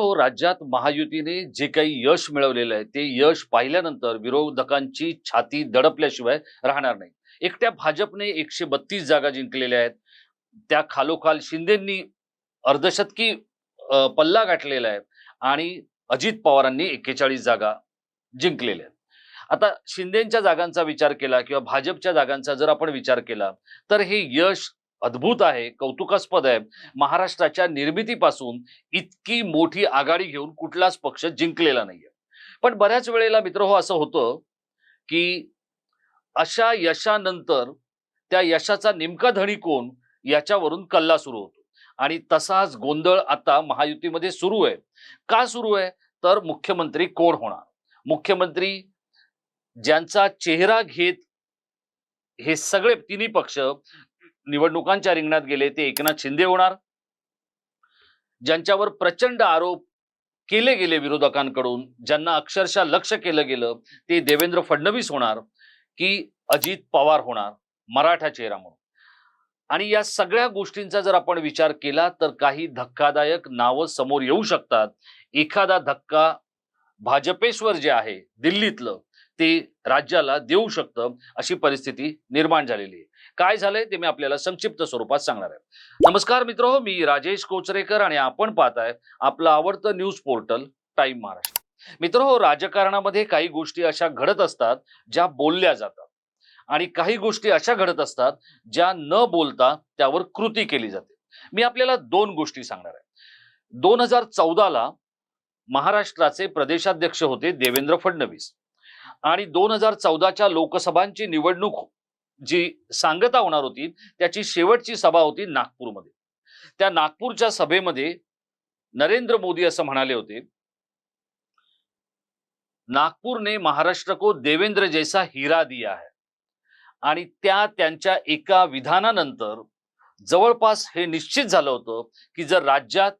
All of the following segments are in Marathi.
मित्र हो राज्यात महायुतीने जे काही यश मिळवलेलं आहे ते यश पाहिल्यानंतर विरोधकांची छाती दडपल्याशिवाय राहणार नाही. एकट्या भाजपने एकशे बत्तीस जागा जिंकलेल्या आहेत. त्या खालोखाल शिंदेंनी अर्धशतकी पल्ला गाठलेला आहे आणि अजित पवारांनी एक्केचाळीस जागा जिंकलेल्या आहेत. आता शिंदेच्या जागांचा विचार केला किंवा भाजपच्या जागांचा जर आपण विचार केला तर हे यश अद्भुत आहे कौतुकास्पद आहे. महाराष्ट्राच्या निर्मितीपासून इतकी मोठी आघाडी घेऊन कुठलाच पक्ष जिंकलेला नाहीये. पण बऱ्याच वेळेला मित्र हो असं होतं की अशा यशानंतर त्या यशाचा नेमका धणी कोण याच्यावरून कल्ला सुरू होतो. आणि तसाच गोंधळ आता महायुतीमध्ये सुरू आहे. का सुरू आहे? तर मुख्यमंत्री कोण होणार? मुख्यमंत्री ज्यांचा चेहरा घेत हे सगळे तिन्ही पक्ष निवडणुकांच्या रिंगणात गेले ते एकनाथ शिंदे होणार. ज्यांच्यावर प्रचंड आरोप केले गेले विरोधकांकडून ज्यांना अक्षरशः लक्ष केलं गेलं ते देवेंद्र फडणवीस होणार की अजित पवार होणार मराठा चेहरा म्हणून. आणि या सगळ्या गोष्टींचा जर आपण विचार केला तर काही धक्कादायक नावं समोर येऊ शकतात. एखादा धक्का भाजपेश्वर जे आहे दिल्लीतलं ते राज्याला देऊ शकतं अशी परिस्थिती निर्माण झालेली आहे. काय झालंय ते मी आपल्याला संक्षिप्त स्वरूपात सांगणार आहे. नमस्कार मित्र हो मी राजेश कोचरेकर आणि आपण पाहताय आपलं आवडतं न्यूज पोर्टल टाइम महाराष्ट्र. मित्र हो राजकारणामध्ये काही गोष्टी अशा घडत असतात ज्या बोलल्या जातात आणि काही गोष्टी अशा घडत असतात ज्या न बोलता त्यावर कृती केली जाते. मी आपल्याला दोन गोष्टी सांगणार आहे. दोन हजार चौदाला महाराष्ट्राचे प्रदेशाध्यक्ष होते देवेंद्र फडणवीस आणि दोन हजार चौदाच्या लोकसभांची निवडणूक जी सांगता होणार होती त्याची शेवटची सभा होती नागपूरमध्ये. त्या नागपूरच्या सभेमध्ये नरेंद्र मोदी असं म्हणाले होते नागपूरने महाराष्ट्र को देवेंद्र जैसा हिरा दिया है. आणि त्या त्यांच्या एका विधानानंतर जवळपास हे निश्चित झालं होतं की जर राज्यात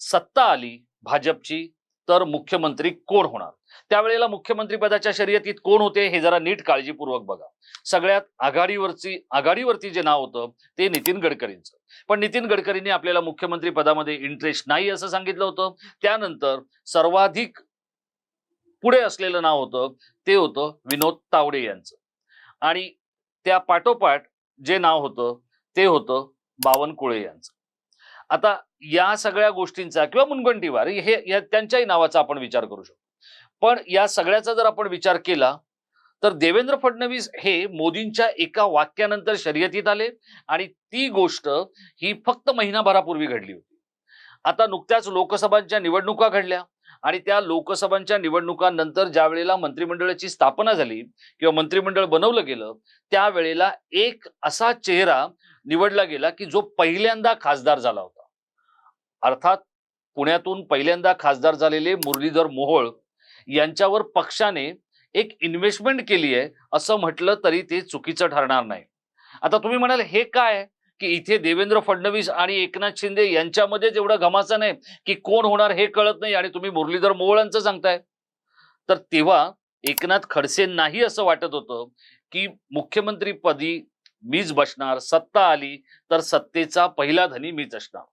सत्ता आली भाजपची तर मुख्यमंत्री कोण होणार? त्यावेळेला मुख्यमंत्री पदाच्या शर्यतीत कोण होते हे जरा नीट काळजीपूर्वक बघा. सगळ्यात आघाडीवरची आघाडीवरती जे नाव होतं ते नितीन गडकरींचं. पण नितीन गडकरींनी आपल्याला मुख्यमंत्री पदामध्ये इंटरेस्ट नाही असं सांगितलं होतं. त्यानंतर सर्वाधिक पुढे असलेलं नाव होतं ते होतं विनोद तावडे यांचं. आणि त्या पाठोपाठ जे नाव होतं ते होतं बावनकुळे यांचं. आता या सगळ्या गोष्टींचा किंवा मुनगंटीवार हे या त्यांच्याही नावाचा आपण विचार करू शकतो. पण या सगळ्याचा जर आपण विचार केला तर देवेंद्र फडणवीस हे मोदींच्या एका वाक्यानंतर शर्यतीत आले आणि ती गोष्ट ही फक्त महिनाभरापूर्वी घडली होती. आता नुकत्याच लोकसभांच्या निवडणुका घडल्या आणि त्या लोकसभांच्या निवडणुकांनंतर ज्या वेळेला मंत्रिमंडळाची स्थापना झाली किंवा मंत्रिमंडळ बनवलं गेलं त्यावेळेला एक असा चेहरा निवडला गेला की जो पहिल्यांदा खासदार झाला होता. अर्थात पुण्यातून पहिल्यांदा खासदार झालेले मुरलीधर मोहोळ यांच्यावर पक्षाने एक इन्व्हेस्टमेंट केली आहे असं म्हटलं तरी ते चुकीचं ठरणार नाही. आता तुम्ही म्हणाल हे काय? की इथे देवेंद्र फडणवीस आणि एकनाथ शिंदे यांच्यामध्येच एवढं घमासन नाही की कोण होणार हे कळत नाही आणि तुम्ही मुरलीधर मोहोळांचं सांगताय. तर तेव्हा एकनाथ खडसेंनाही असं वाटत होतं की मुख्यमंत्रीपदी मीच बसणार सत्ता आली तर सत्तेचा पहिला धनी मीच असणार.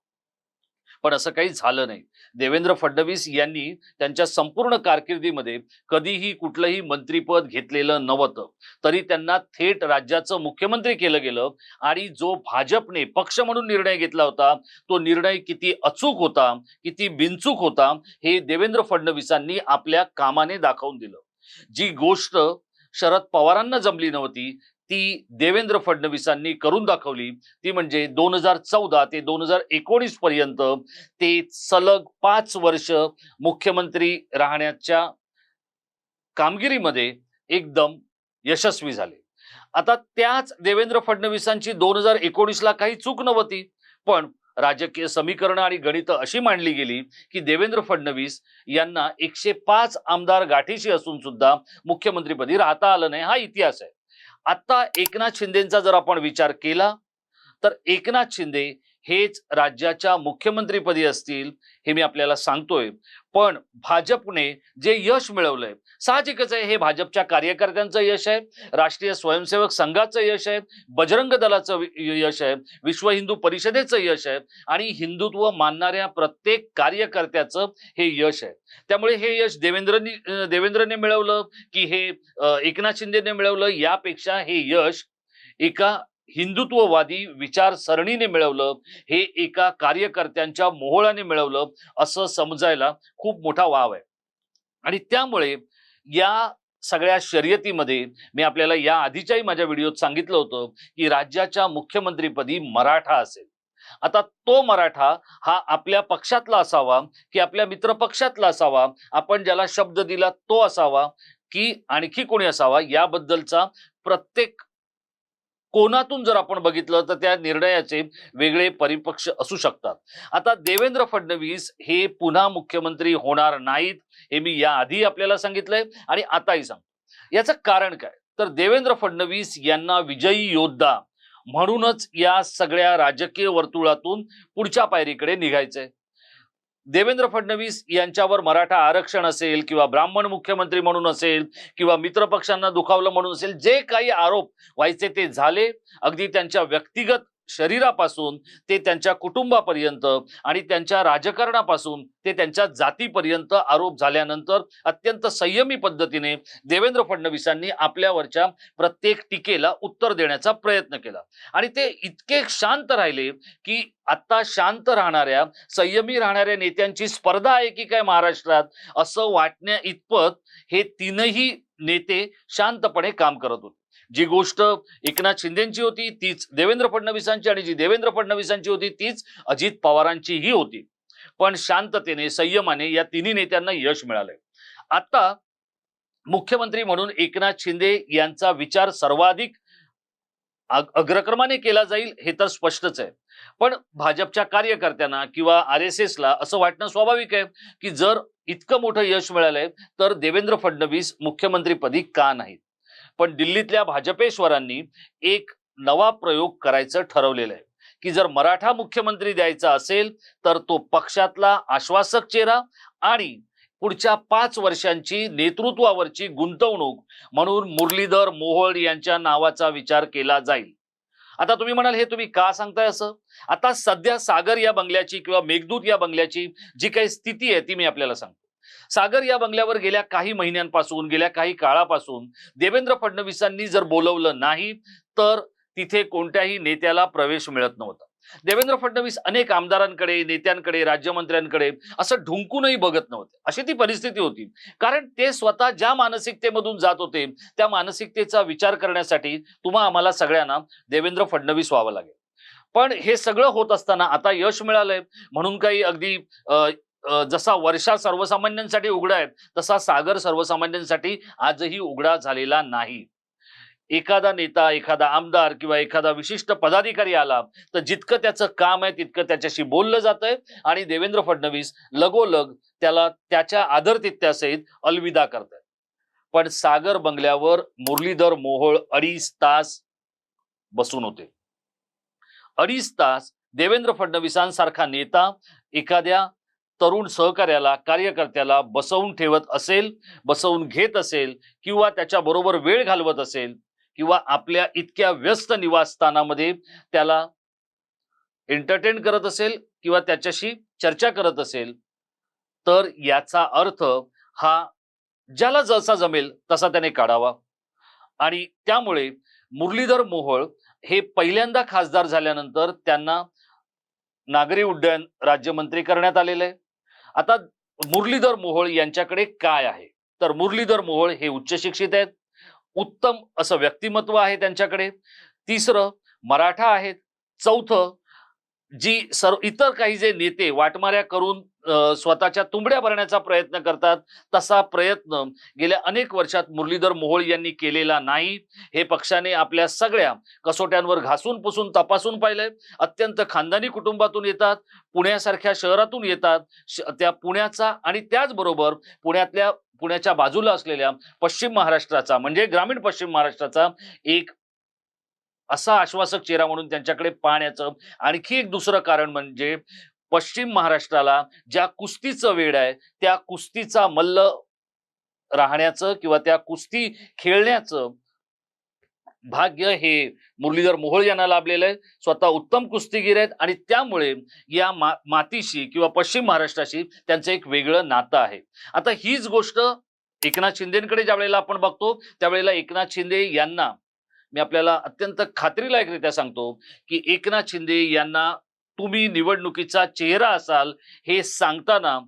पण असं काही झालं नाही. देवेंद्र फडणवीस यांनी त्यांच्या संपूर्ण कारकिर्दीमध्ये कधीही कुठलंही मंत्रीपद घेतलेलं नव्हतं. तरी त्यांना थेट राज्याचं मुख्यमंत्री केलं गेलं आणि जो भाजपने पक्ष म्हणून निर्णय घेतला होता तो निर्णय किती अचूक होता किती बिनचूक होता हे देवेंद्र फडणवीसांनी आपल्या कामाने दाखवून दिलं. जी गोष्ट शरद पवारांना जमली नव्हती ती देवेंद्र फडणवीसांनी करून दाखवली. ती म्हणजे दोन हजार चौदा ते दोन हजार एकोणीस पर्यंत ते सलग पाच वर्ष मुख्यमंत्री राहण्याच्या कामगिरीमध्ये एकदम यशस्वी झाले. आता त्याच देवेंद्र फडणवीसांची दोन हजार एकोणीसला काही चूक नव्हती पण राजकीय समीकरणं आणि गणितं अशी मांडली गेली की देवेंद्र फडणवीस यांना एकशे पाच आमदार गाठीशी असून सुद्धा मुख्यमंत्रीपदी राहता आलं नाही. हा इतिहास आहे. आता एकनाथ शिंदेचा जर आपण विचार केला तर एकनाथ शिंदे हेच राज्याच्या मुख्यमंत्रीपदी असतील हे मी आपल्याला सांगतोय. पण भाजपने जे यश मिळवलंय साहजिकच आहे हे भाजपच्या कार्यकर्त्यांचं यश आहे राष्ट्रीय स्वयंसेवक संघाचं यश आहे बजरंग दलाचं यश आहे विश्व हिंदू परिषदेचं यश आहे आणि हिंदुत्व मानणाऱ्या प्रत्येक कार्यकर्त्याचं हे यश आहे. त्यामुळे हे यश देवेंद्रनी देवेंद्रने मिळवलं की हे एकनाथ शिंदेने मिळवलं यापेक्षा हे यश एका हिंदुत्ववादी विचारसरणीने मिळवलं हे एका कार्यकर्त्यांच्या मोहळाने मिळवलं असं समजायला खूप मोठा वाव आहे. आणि त्यामुळे या सगळ्या शर्यतीमध्ये मी आपल्याला या आधीच्याही माझ्या व्हिडिओत सांगितलं होतं की राज्याच्या मुख्यमंत्रीपदी मराठा असेल. आता तो मराठा हा आपल्या पक्षातला असावा की आपल्या मित्र पक्षातला असावा आपण ज्याला शब्द दिला तो असावा की आणखी कोणी असावा याबद्दलचा प्रत्येक कोणातून जर आपण बघितलं तर त्या निर्णयाचे वेगळे परिपक्ष असू शकतात. आता देवेंद्र फडणवीस हे पुन्हा मुख्यमंत्री होणार नाहीत हे मी याआधी आपल्याला सांगितलंय आणि आताही सांगतो. याचं कारण काय? तर देवेंद्र फडणवीस यांना विजयी योद्धा म्हणूनच या सगळ्या राजकीय वर्तुळातून पुढच्या पायरीकडे निघायचंय. देवेंद्र फडणवीस यांच्यावर मराठा आरक्षण असेल किंवा ब्राह्मण मुख्यमंत्री म्हणून असेल किंवा मित्रपक्षांना दुखावलं म्हणून असेल जे काही आरोप व्हायचे ते झाले. अगदी त्यांच्या व्यक्तिगत शरीरापासून ते त्यांच्या कुटुंबापर्यंत आणि त्यांच्या राजकारणापासून ते त्यांच्या जातीपर्यंत आरोप झाल्यानंतर अत्यंत संयमी पद्धतीने देवेंद्र फडणवीसांनी आपल्यावरच्या प्रत्येक टीकेला उत्तर देण्याचा प्रयत्न केला. आणि ते इतके शांत राहिले की आता शांत राहणाऱ्या संयमी राहणाऱ्या नेत्यांची स्पर्धा आहे की काय महाराष्ट्रात? असं वाटण्या इतपत हे तीनही नेते शांतपणे काम करत होते. जी गोष्ट एकनाथ शिंदेची होती तीच देवेंद्र फडणवीसांची आणि जी देवेंद्र फडणवीसांची होती तीच अजित पवारांचीही होती. पण शांततेने संयमाने या तिन्ही नेत्यांना यश मिळालंय. आता मुख्यमंत्री म्हणून एकनाथ शिंदे यांचा विचार सर्वाधिक अग्रक्रमाने केला जाईल हे तर स्पष्टच आहे. पण भाजपच्या कार्यकर्त्यांना किंवा आर एस एसला असं वाटणं स्वाभाविक आहे की जर इतकं मोठं यश मिळालंय तर देवेंद्र फडणवीस मुख्यमंत्रीपदी का नाहीत? पण दिल्लीतल्या भाजपेश्वरांनी एक नवा प्रयोग करायचं ठरवलेलं आहे. की जर मराठा मुख्यमंत्री द्यायचा असेल तर तो पक्षातला आश्वासक चेहरा आणि पुढच्या पाच वर्षांची नेतृत्वावरची गुंतवणूक म्हणून मुरलीधर मोहोळ यांच्या नावाचा विचार केला जाईल. आता तुम्ही म्हणाल हे तुम्ही का सांगताय असं? आता सध्या सागर या बंगल्याची किंवा मेघदूत या बंगल्याची जी काही स्थिती आहे ती मी आपल्याला सांगतो. सागर या बंगल्यावर गेल्या काही महिन्यांपासून गेल्या काही काळापासून देवेंद्र फडणवीसांनी जर बोलवलं नाही तर तिथे कोणत्याही नेत्याला प्रवेश मिळत नव्हता. देवेंद्र फडणवीस अनेक आमदारांकडे नेत्यांकडे राज्यमंत्र्यांकडे असं ढुंकूनही बघत नव्हते. अशी ती परिस्थिती होती. कारण ते स्वतः ज्या मानसिकतेमधून जात होते त्या मानसिकतेचा विचार करण्यासाठी तुम्हा आम्हाला सगळ्यांना देवेंद्र फडणवीस व्हावं लागेल. पण हे सगळं होत असताना आता यश मिळालंय. म्हणून काही अगदी जसा वर्षा सर्वसामान्यांसाठी उघडा आहे तसा सागर सर्वसामान्यांसाठी आजही उघडा झालेला नाही. एखादा नेता एखादा आमदार किंवा एखादा विशिष्ट पदाधिकारी आला तर जितकं त्याचं काम आहे तितकं त्याच्याशी बोललं जातंय आणि देवेंद्र फडणवीस लगोलग त्याला त्याच्या आदरतित्यासहित अलविदा करतायत. पण सागर बंगल्यावर मुरलीधर मोहोळ अडीच तास बसून होते. अडीच तास देवेंद्र फडणवीसांसारखा नेता एखाद्या तरुण सहकार्याला कार्यकर्त्याला बसवून ठेवत असेल बसवून घेत असेल किंवा त्याच्याबरोबर वेळ घालवत असेल किंवा आपल्या इतक्या व्यस्त निवासस्थानामध्ये त्याला एंटरटेन करत असेल किंवा त्याच्याशी चर्चा करत असेल तर याचा अर्थ हा ज्याला जसा जमेल तसा त्याने काढावा. आणि त्यामुळे मुरलीधर मोहोळ हे पहिल्यांदा खासदार झाल्यानंतर त्यांना नागरी उड्डयन राज्यमंत्री करण्यात आलेलं आहे. आता मुरलीधर मोहोळ यांच्याकडे काय आहे? तर मुरलीधर मोहोळ हे उच्च शिक्षित आहेत. उत्तम असं व्यक्तिमत्व आहे त्यांच्याकडे. तिसरं मराठा आहेत. चौथं जी सर्व इतर काही जे नेते वाटमाऱ्या करून स्वतःच्या तुंबड्या भरण्याचा प्रयत्न करतात. तसा प्रयत्न गेल्या अनेक वर्षात मुरलीधर मोहोळ यांनी केलेला नाही. हे पक्षाने आपल्या सगळ्या कसोट्यांवर घासून पुसून तपासून पाहिलंय. अत्यंत खानदानी कुटुंबातून येतात पुण्यासारख्या शहरातून येतात. त्या पुण्याचा आणि त्याचबरोबर पुण्यातल्या पुण्याच्या बाजूला असलेल्या पश्चिम महाराष्ट्राचा म्हणजे ग्रामीण पश्चिम महाराष्ट्राचा एक असा आश्वासक चेहरा म्हणून त्यांच्याकडे पाहण्याचं आणखी एक दुसरं कारण म्हणजे पश्चिम महाराष्ट्राला ज्या कुस्तीचं वेळ आहे त्या कुस्तीचा मल्ल राहण्याचं किंवा त्या कुस्ती खेळण्याचं भाग्य हे मुरलीधर मोहोळ यांना लाभलेलं आहे. स्वतः उत्तम कुस्तीगीर आहेत आणि त्यामुळे या मा मातीशी किंवा पश्चिम महाराष्ट्राशी त्यांचं एक वेगळं नातं आहे. आता हीच गोष्ट एकनाथ शिंदेकडे ज्या वेळेला आपण बघतो त्यावेळेला एकनाथ शिंदे यांना मी आपल्याला अत्यंत खात्रीलायकरित्या सांगतो की एकनाथ शिंदे यांना तुम्ही निवडणुकीचा चेहरा असाल हे सांगताना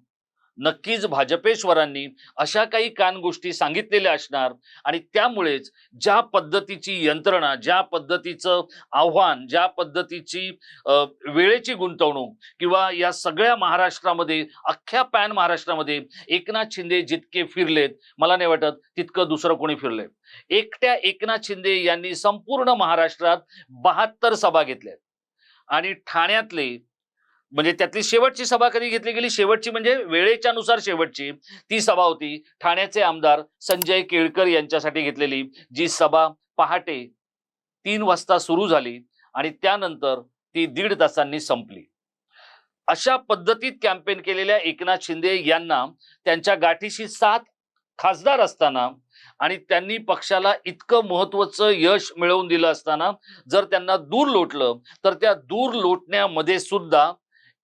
नक्कीच भाजपेश्वरांनी अशा काही कान गोष्टी सांगितलेल्या असणार. आणि त्यामुळेच ज्या पद्धतीची यंत्रणा ज्या पद्धतीचं आव्हान ज्या पद्धतीची वेळेची गुंतवणूक किंवा या सगळ्या महाराष्ट्रामध्ये अख्ख्या पॅन महाराष्ट्रामध्ये एकनाथ शिंदे जितके फिरलेत मला नाही वाटत तितकं दुसरं कोणी फिरलंय. एकट्या एकनाथ शिंदे यांनी संपूर्ण महाराष्ट्रात बहात्तर सभा घेतल्यात. आणि ठाण्यातले म्हणजे त्यातली शेवटची सभा कधी घेतली गेली? शेवटची म्हणजे वेळेच्या नुसार शेवटची. ती सभा होती ठाण्याचे आमदार संजय केळकर यांच्यासाठी घेतलेली जी सभा पहाटे तीन वाजता सुरू झाली आणि त्यानंतर ती दीड तासांनी संपली. अशा पद्धतीत कॅम्पेन केलेल्या एकनाथ शिंदे यांना त्यांच्या गाठीशी सात खासदार असताना आणि त्यांनी पक्षाला इतकं महत्वाचं यश मिळवून दिलं असताना जर त्यांना दूर लोटलं तर त्या दूर लोटण्यामध्ये सुद्धा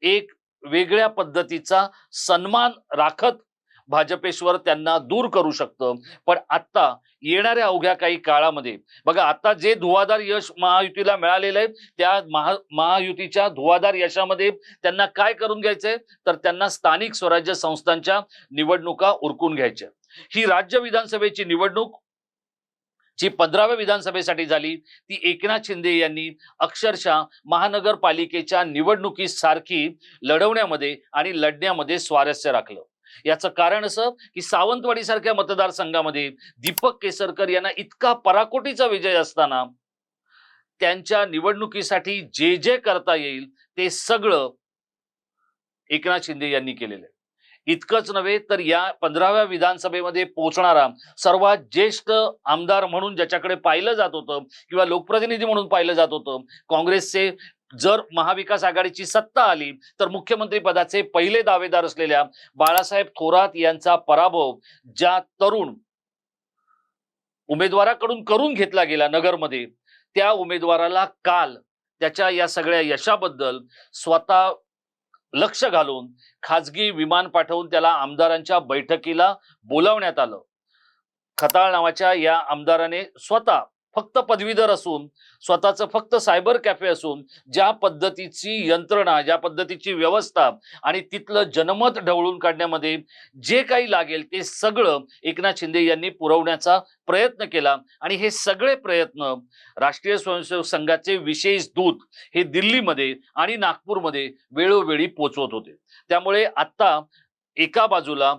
एक वेगळ्या पद्धतीचा सन्मान राखत भाजपेश्वर त्यांना दूर करू शकतं. पण आता येणाऱ्या अवघ्या काही काळामध्ये बघा आता जे धुवाधार यश महायुतीला मिळालेलं आहे त्या महा महायुतीच्या धुवाधार यशामध्ये त्यांना काय करून घ्यायचंय? तर त्यांना स्थानिक स्वराज्य संस्थांच्या निवडणुका उरकून घ्यायच्या. ही राज्य विधानसभेची निवडणूक जी पंधराव्या विधानसभेसाठी झाली ती एकनाथ शिंदे यांनी अक्षरशः महानगरपालिकेच्या निवडणुकीसारखी लढवण्यामध्ये आणि लढण्यामध्ये स्वारस्य राखलं. याचं कारण असं की सावंतवाडीसारख्या मतदारसंघामध्ये दीपक केसरकर यांना इतका पराकोटीचा विजय असताना त्यांच्या निवडणुकीसाठी जे जे करता येईल ते सगळं एकनाथ शिंदे यांनी केलेलं आहे. इतकंच नव्हे तर या पंधराव्या विधानसभेमध्ये पोहोचणारा सर्वात ज्येष्ठ आमदार म्हणून ज्याच्याकडे पाहिलं जात होतं किंवा लोकप्रतिनिधी म्हणून पाहिलं जात होतं काँग्रेसचे जर महाविकास आघाडीची सत्ता आली तर मुख्यमंत्री पदाचे पहिले दावेदार असलेल्या बाळासाहेब थोरात यांचा पराभव ज्या तरुण उमेदवाराकडून करून घेतला गेला नगरमध्ये त्या उमेदवाराला काल त्याच्या या सगळ्या यशाबद्दल स्वतः लक्ष घालून खाजगी विमान पाठवून त्याला आमदारांच्या बैठकीला बोलावण्यात आलं. खताळ नावाच्या या आमदाराने स्वतः फक्त पदवीधर असून स्वतःचं फक्त सायबर कॅफे असून ज्या पद्धतीची यंत्रणा ज्या पद्धतीची व्यवस्था आणि तिथलं जनमत ढवळून काढण्यामध्ये जे काही लागेल ते सगळं एकनाथ शिंदे यांनी पुरवण्याचा प्रयत्न केला. आणि हे सगळे प्रयत्न राष्ट्रीय स्वयंसेवक संघाचे विशेष दूत हे दिल्लीमध्ये आणि नागपूरमध्ये वेळोवेळी पोचवत होते. त्यामुळे आत्ता एका बाजूला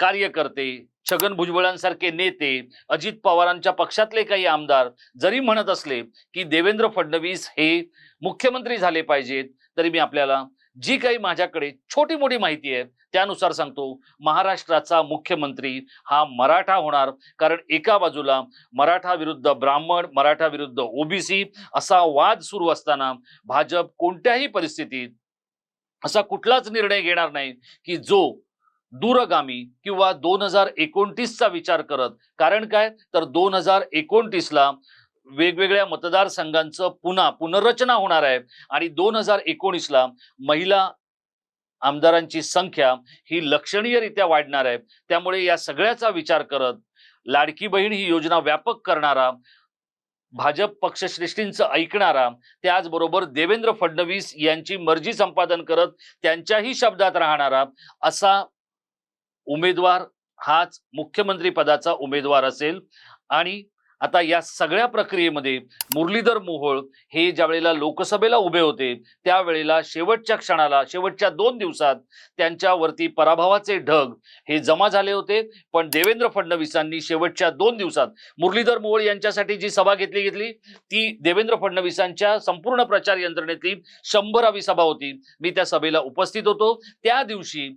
कार्यकर्ते छगन भुजबळांसारखे नेते अजित पवारांच्या पक्षातले काही आमदार जरी म्हणत असले की देवेंद्र फडणवीस हे मुख्यमंत्री झाले पाहिजेत तरी मी आपल्याला जी काही माझ्याकडे छोटी मोठी माहिती आहे त्यानुसार सांगतो महाराष्ट्राचा मुख्यमंत्री हा मराठा होणार. कारण एका बाजूला मराठा विरुद्ध ब्राह्मण मराठा विरुद्ध ओबीसी असा वाद सुरू असताना भाजप कोणत्याही परिस्थितीत असा कुठलाच निर्णय घेणार नाही की जो दूरगामी किंवा दोन हजार एकोणतीसचा विचार करत. कारण काय? तर दोन हजार एकोणतीसला वेगवेगळ्या मतदारसंघांचं पुन्हा पुनर्रचना होणार आहे. आणि दोन हजार एकोणीसला महिला आमदारांची संख्या ही लक्षणीयरित्या वाढणार आहे. त्यामुळे या सगळ्याचा विचार करत लाडकी बहीण ही योजना व्यापक करणारा भाजप पक्षश्रेष्ठींचं ऐकणारा त्याचबरोबर देवेंद्र फडणवीस यांची मर्जी संपादन करत त्यांच्याही शब्दात राहणारा असा उमेदवार हाच मुख्यमंत्री पदाचा उमेदवार असेल. आणि आता या सगळ्या प्रक्रियेमध्ये मुरलीधर मोहोळ हे ज्या वेळेला लोकसभेला उभे होते त्यावेळेला शेवटच्या क्षणाला शेवटच्या दोन दिवसात त्यांच्यावरती पराभवाचे ढग हे जमा झाले होते. पण देवेंद्र फडणवीसांनी शेवटच्या दोन दिवसात मुरलीधर मोहोळ यांच्यासाठी जी सभा घेतली घेतली ती देवेंद्र फडणवीसांच्या संपूर्ण प्रचार यंत्रणेतली शंभरावी सभा होती. मी त्या सभेला उपस्थित होतो. त्या दिवशी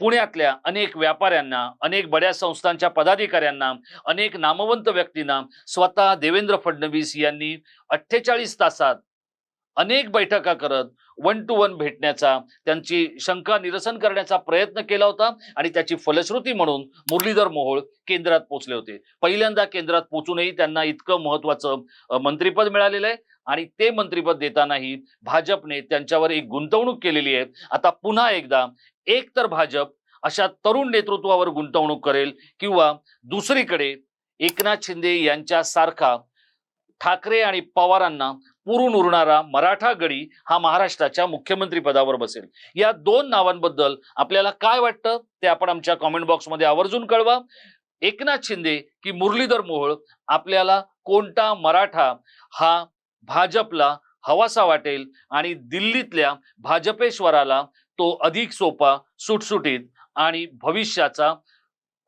पुण्यातल्या अनेक व्यापाऱ्यांना अनेक बड्या संस्थांच्या पदाधिकाऱ्यांना अनेक नामवंत व्यक्तींना स्वतः देवेंद्र फडणवीस यांनी अठ्ठेचाळीस तासात अनेक बैठका करत वन टू वन भेटण्याचा त्यांची शंका निरसन करण्याचा प्रयत्न केला होता आणि त्याची फलश्रुती म्हणून मुरलीधर मोहोळ केंद्रात पोहोचले होते. पहिल्यांदा केंद्रात पोहोचूनही त्यांना इतकं महत्वाचं मंत्रिपद मिळालेलं आहे आणि ते मंत्रिपद देतानाही भाजपने त्यांच्यावर एक गुंतवणूक केलेली आहे. आता पुन्हा एकदा एक तर भाजप अशा तरुण नेतृत्वावर गुंतवणूक करेल किंवा दुसरीकडे एकनाथ शिंदे यांच्यासारखा ठाकरे आणि पवारांना पुरून उरणारा मराठा गडी हा महाराष्ट्राच्या मुख्यमंत्री पदावर बसेल. या दोन नावांबद्दल आपल्याला काय वाटतं ते आपण आमच्या कॉमेंट बॉक्समध्ये आवर्जून कळवा. एकनाथ शिंदे की मुरलीधर मोहोळ आपल्याला कोणता मराठा हा भाजपला हवासा वाटेल आणि दिल्लीतल्या भाजपेश्वराला तो अधिक सोपा सुटसुटीत आणि भविष्याचा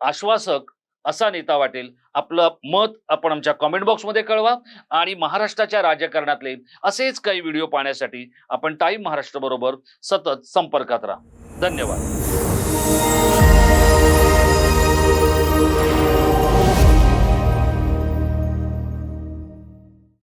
आश्वासक असा नेता वाटेल. आपलं मत आपण आमच्या कॉमेंट बॉक्समध्ये कळवा आणि महाराष्ट्राच्या राजकारणातले असेच काही व्हिडिओ पाहण्यासाठी आपण टाईम महाराष्ट्र बरोबर सतत संपर्कात राहा. धन्यवाद.